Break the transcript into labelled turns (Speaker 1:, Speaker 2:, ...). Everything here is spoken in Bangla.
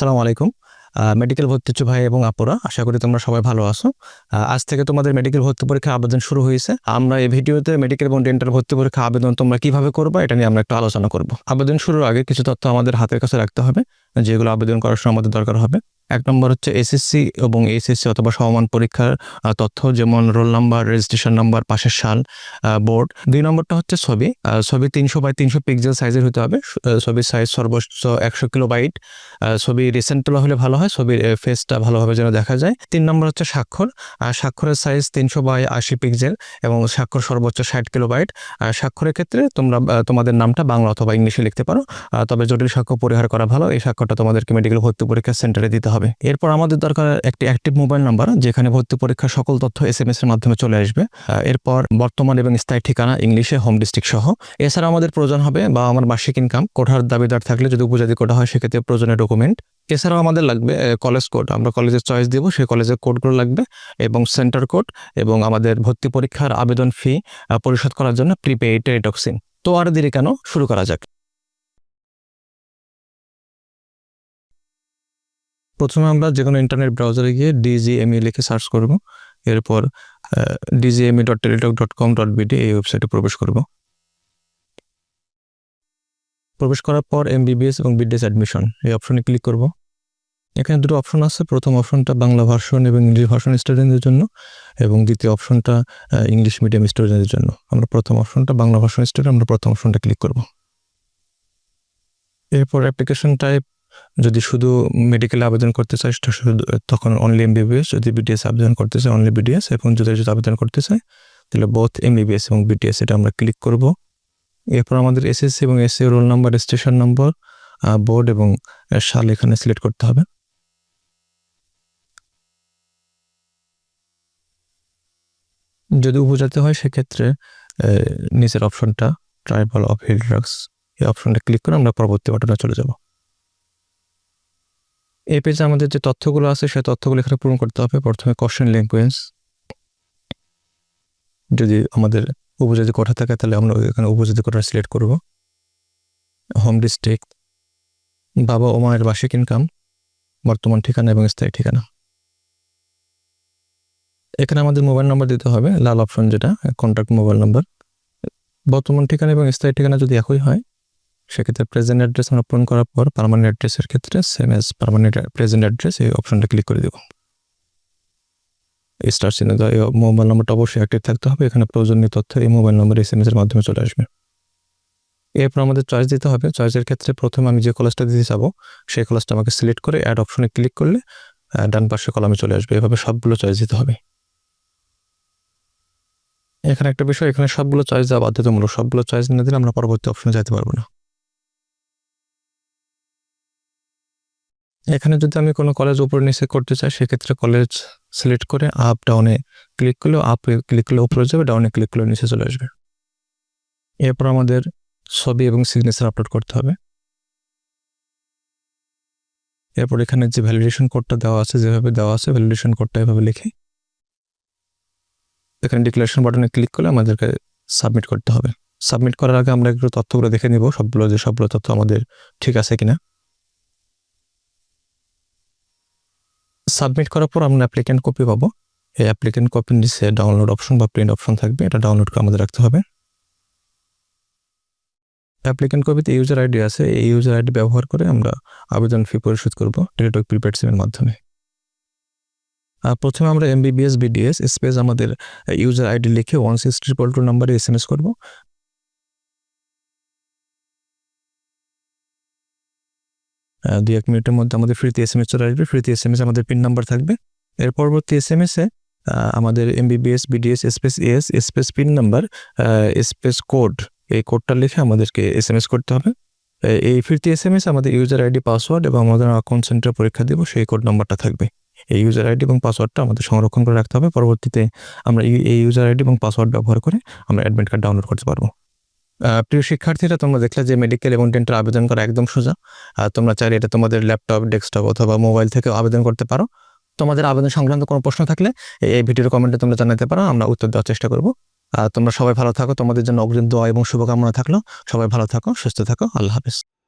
Speaker 1: সালাম আলাইকুম। মেডিকেল ভর্তি ভাই এবং আপুরা, আশা করি তোমরা সবাই ভালো আছো। আজ থেকে তোমাদের মেডিকেল ভর্তি পরীক্ষা আবেদন শুরু হয়েছে। আমরা এই ভিডিওতে মেডিকেল এবং ডেন্টাল ভর্তি পরীক্ষা আবেদন তোমরা কীভাবে করব এটা নিয়ে আমরা একটু আলোচনা করব। আবেদন শুরুর আগে কিছু তথ্য আমাদের হাতের কাছে রাখতে হবে, যেগুলো আবেদন করার সময় আমাদের দরকার হবে। এক নম্বর হচ্ছে এসএসসি এবং এইচএসসি অথবা সমমান পরীক্ষার তথ্য যেমন রোল নাম্বার রেজিস্ট্রেশন নাম্বার পাশের সাল বোর্ড দুই নম্বরটা হচ্ছে ছবি ছবি তিনশো বাই তিনশো পিক্সেল সাইজের হতে হবে ছবির সাইজ সর্বোচ্চ একশো কিলো বাইট ছবি রিসেন্ট তোলা হলে ভালো হয়, ছবির ফেসটা ভালোভাবে যেন দেখা যায়। তিন নম্বর হচ্ছে স্বাক্ষর আর স্বাক্ষরের সাইজ তিনশো বাই আশি পিক্সেল এবং স্বাক্ষর সর্বোচ্চ ষাট কিলো বাইট আর স্বাক্ষরের ক্ষেত্রে তোমরা তোমাদের নামটা বাংলা অথবা ইংলিশে লিখতে পারো। তবে জটিল স্বাক্ষর পরিহার করা ভালো, এই স্বাক্ষরটা তোমাদেরকে মেডিকেল ভর্তি পরীক্ষা সেন্টারে দিতে হবে। এরপর আমাদের দরকার একটি অ্যাক্টিভ মোবাইল নাম্বার যেখানে ভর্তি পরীক্ষার সকল তথ্য এস এম এস এর মাধ্যমে চলে আসবে। এরপর বর্তমান এবং স্থায়ী ঠিকানা ইংলিশে হোম ডিস্ট্রিক্ট সহ। এছাড়া আমাদের প্রয়োজন হবে বা আমার বার্ষিক ইনকাম কোঠার দাবিদার থাকলে যদি উপজাতি কোটা হয়, সেক্ষেত্রে প্রয়োজনীয় ডকুমেন্ট এছাড়াও আমাদের লাগবে কলেজ কোড আমরা কলেজের চয়েস দিব, সেই কলেজের কোডগুলো লাগবে এবং সেন্টার কোড এবং আমাদের ভর্তি পরীক্ষার আবেদন ফি পরিশোধ করার জন্য প্রিপেইড টেলিটক্সিন তো আর দেরি কেন? শুরু করা যাক। প্রথমে আমরা যে কোনো ইন্টারনেট ব্রাউজারে গিয়ে ডিজিএমই লিখে সার্চ করব। এরপর DGME dot Teletalk dot com dot BD এই ওয়েবসাইটে প্রবেশ করব। প্রবেশ করার পর এমবিবিএস এবং বিডিএস অ্যাডমিশন এই অপশনে ক্লিক করব। এখানে দুটো অপশন আছে। প্রথম অপশনটা বাংলা ভার্সন এবং ইংলিশ ভার্সন স্টুডেন্টদের জন্য এবং দ্বিতীয় অপশনটা ইংলিশ মিডিয়াম স্টুডেন্টদের জন্য। আমরা প্রথম অপশনটা বাংলা ভার্সন স্টুডেন্ট আমরা প্রথম অপশনটা ক্লিক করব। এরপর অ্যাপ্লিকেশন টাইপ যদি শুধু মেডিকেলে আবেদন করতে চাই শুধু, তখন অনলি এমবিবিএস যদি বিডিএস আবেদন করতে চাই অনলি বিডিএস এবং যদি যদি আবেদন করতে চাই তাহলে বোথ এমবিবিএস এবং বিডিএস এটা আমরা ক্লিক করব। এরপর আমাদের এসএসসি এবং এসসি রোল নাম্বার স্টেশন নম্বর বোর্ড এবং সাল এখানে সিলেক্ট করতে হবে। যদি উপজাতি হয়, সেক্ষেত্রে নিচের অপশনটা ট্রাইবাল অফ হিল ড্রাগস এই অপশনটা ক্লিক করে আমরা পরবর্তী বাটনে চলে যাব। এই পেজে আমাদের যে তথ্যগুলো আছে, সেই তথ্যগুলো এখানে পূরণ করতে হবে। প্রথমে কোশ্চেন ল্যাঙ্গুয়েজ যদি আমাদের উপজাতি কোঠা থাকে, তাহলে আমরা এখানে উপজাতি কোঠা সিলেক্ট করব। হোম ডিস্ট্রিক্ট বাবা ও মায়ের বার্ষিক ইনকাম বর্তমান ঠিকানা এবং স্থায়ী ঠিকানা। এখানে আমাদের মোবাইল নাম্বার দিতে হবে, লাল অপশন যেটা কন্ট্যাক্ট মোবাইল নাম্বার বর্তমান ঠিকানা এবং স্থায়ী ঠিকানা যদি একই হয় সেক্ষেত্রে প্রেজেন্ট অ্যাড্রেস আমরা পূরণ করার পর পার্মানেন্ট অ্যাড্রেসের ক্ষেত্রে same as permanent present address এই অপশনটা ক্লিক করে দেব। এই স্টার চিহ্ন এই মোবাইল নাম্বারটা অবশ্যই অ্যাক্টিভ থাকতে হবে। এখানে প্রয়োজনীয় তথ্য এই মোবাইল নম্বর এস এম এর মাধ্যমে চলে আসবে। এরপর আমাদের চয়েস দিতে হবে। চয়েসের ক্ষেত্রে প্রথমে আমি যে কলেজটা দিতে চাবো, সেই কলেজটা আমাকে সিলেক্ট করে অ্যাড অপশনে ক্লিক করলে ডান পাশে কলামে চলে আসবে। এভাবে সবগুলো চয়েস দিতে হবে। এখানে একটা বিষয়, এখানে সবগুলো চয়েস দেওয়া বাধ্যতামূলক। সবগুলো চয়েস না দিলে আমরা পরবর্তী অপশনে যেতে পারব না। এখানে যদি আমি কোনো কলেজ উপরে নিচে করতে চাই, সেক্ষেত্রে কলেজ সিলেক্ট করে আপ ডাউনে ক্লিক করলে আপ ক্লিক করলে উপরে যাবে ডাউনে ক্লিক করলে নিচে চলে আসবে। এরপর আমাদের ছবি এবং সিগনেচার আপলোড করতে হবে। এরপর এখানে যে ভ্যালিডেশন কোডটা দেওয়া আছে, যেভাবে দেওয়া আছে ভ্যালিডেশন কোডটা এভাবে লিখে এখানে ডিক্লারেশন বাটনে ক্লিক করলে আমাদেরকে সাবমিট করতে হবে। সাবমিট করার আগে আমরা একটু তথ্যগুলো দেখে নিব, সবগুলো যে সবগুলো তথ্য আমাদের ঠিক আছে কিনা। সাবমিট করার পর আমরা অ্যাপ্লিকেন্ট কপি পাবো। এই অ্যাপ্লিকেন্ট কপির নিচে ডাউনলোড অপশন বা প্রিন্ট অপশন থাকবে। এটা ডাউনলোড করে আমাদের রাখতে হবে। অ্যাপ্লিকেন্ট কপিতে ইউজার আইডি আছে। এই ইউজার আইডি ব্যবহার করে আমরা আবেদন ফি পরিশোধ করব টেলিটক প্রিপেড সিমের মাধ্যমে। আর প্রথমে আমরা এমবিবিএস বিডিএস স্পেস আমাদের ইউজার আইডি লিখে ওয়ান সিক্স ট্রিপল টু নাম্বারে এস এম এস করব। দুই এক মিনিটের মধ্যে আমাদের ফ্রিতে এস এম এস চলে আসবে। ফ্রিতে এস এম এস আমাদের পিন নাম্বার থাকবে। এর পরবর্তী এস এম এস আমাদের MBBS BDS space S space pin number space code এই কোডটা লিখে আমাদেরকে এস এম এস করতে হবে। এই ফিরতি এস এম এস আমাদের ইউজার আইডি পাসওয়ার্ড এবং আমাদের অ্যাকাউন্ট সেন্টার পরীক্ষা দেবো, সেই কোড নাম্বারটা থাকবে। এই ইউজার আইডি এবং পাসওয়ার্ডটা আমাদের সংরক্ষণ করে রাখতে হবে। পরবর্তীতে আমরা এই- ইউজার আইডি এবং পাসওয়ার্ড ব্যবহার করে আমরা অ্যাডমিট কার্ড ডাউনলোড করতে পারব। প্রিয় শিক্ষার্থীরা, তোমরা দেখলে যে মেডিকেল এবং ডেন্টাল আবেদন করা একদম সোজা। আর তোমরা চাইলে এটা তোমাদের ল্যাপটপ ডেস্কটপ অথবা মোবাইল থেকে আবেদন করতে পারো। তোমাদের আবেদন সংক্রান্ত কোনো প্রশ্ন থাকলে এই- ভিডিওর কমেন্টে তোমরা জানাতে পারো, আমরা উত্তর দেওয়ার চেষ্টা করব। আর তোমরা সবাই ভালো থাকো, তোমাদের জন্য অগ্রিম দোয়া এবং শুভকামনা থাকল। সবাই ভালো থাকো, সুস্থ থাকো, আল্লাহ হাফেজ।